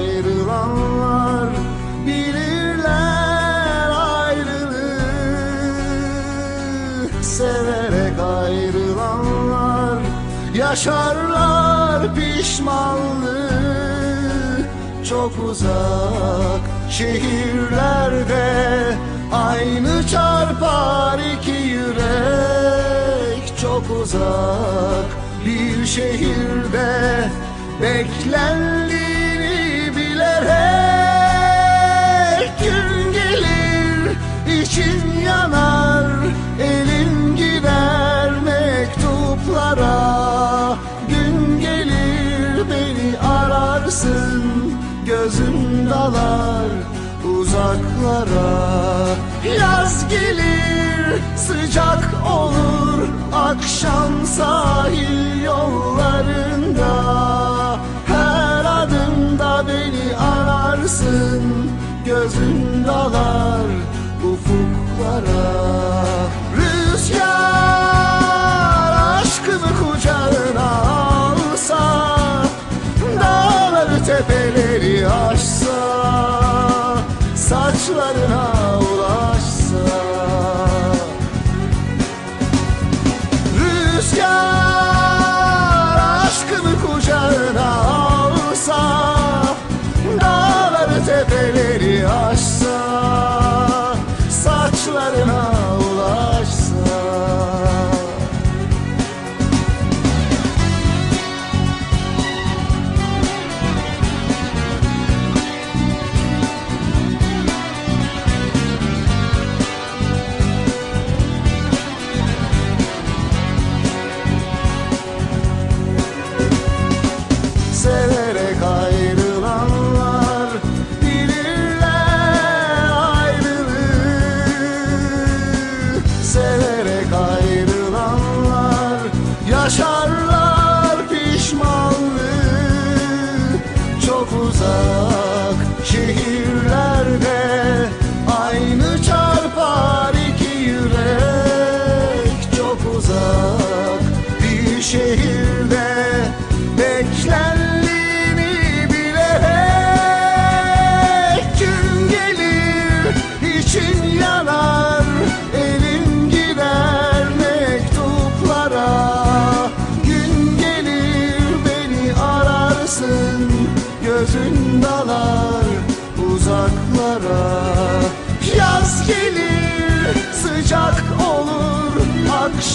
Ayrılanlar bilirler ayrılığı. Severek ayrılanlar yaşarlar pişmanlığı. Çok uzak şehirlerde aynı çarpar iki yürek. Çok uzak bir şehirde beklendiğini uzaklara yaz gelir sıcak olur. Akşam sahil yollarında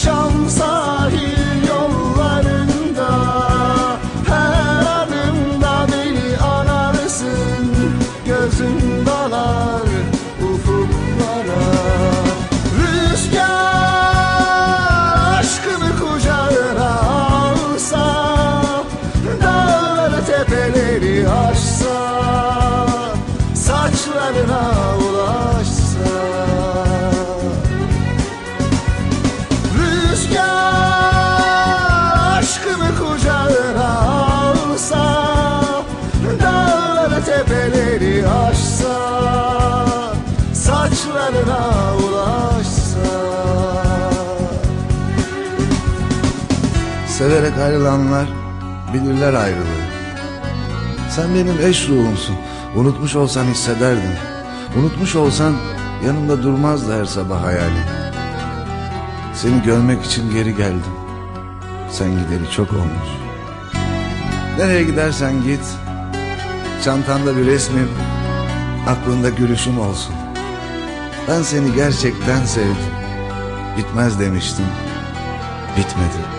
akşam sahil yollarında her adımda beni ararsın gözün ufuklara. Rüzgar aşkını kucağına Dağları tepeleri aşsa Saçlarına ulaşsa Severek ayrılanlar bilirler ayrılığı. Sen benim eş ruhumsun. Unutmuş olsan hissederdim. Unutmuş olsan yanımda durmazdı her sabah hayalin. Seni görmek için geri geldim. Sen gideri çok olmuş. Nereye gidersen git. Çantanda bir resmim, aklında gülüşüm olsun. Ben seni gerçekten sevdim. Bitmez demiştim. Bitmedi.